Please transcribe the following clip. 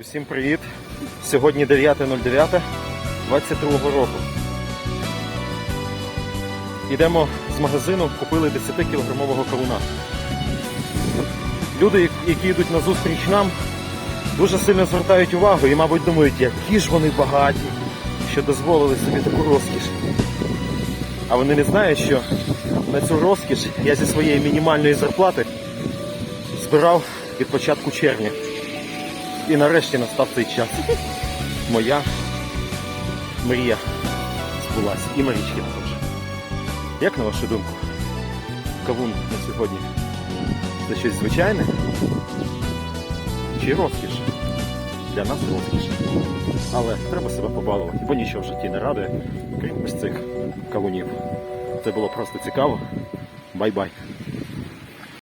Усім привіт! Сьогодні 9.09 22 року. Йдемо з магазину, купили 10-кілограмового кавуна. Люди, які йдуть на зустріч нам, дуже сильно звертають увагу і, мабуть, думають, які ж вони багаті, що дозволили собі таку розкіш. А вони не знають, що на цю розкіш я зі своєї мінімальної зарплати збирав від початку червня. І нарешті настав цей час. Моя мрія збулася. І Марічки також. Як на вашу думку, кавун на сьогодні це щось звичайне? Чи розкіш? Для нас розкіш. Але треба себе побалувати, бо нічого в житті не радує, крім ось цих кавунів. Це було просто цікаво. Бай-бай.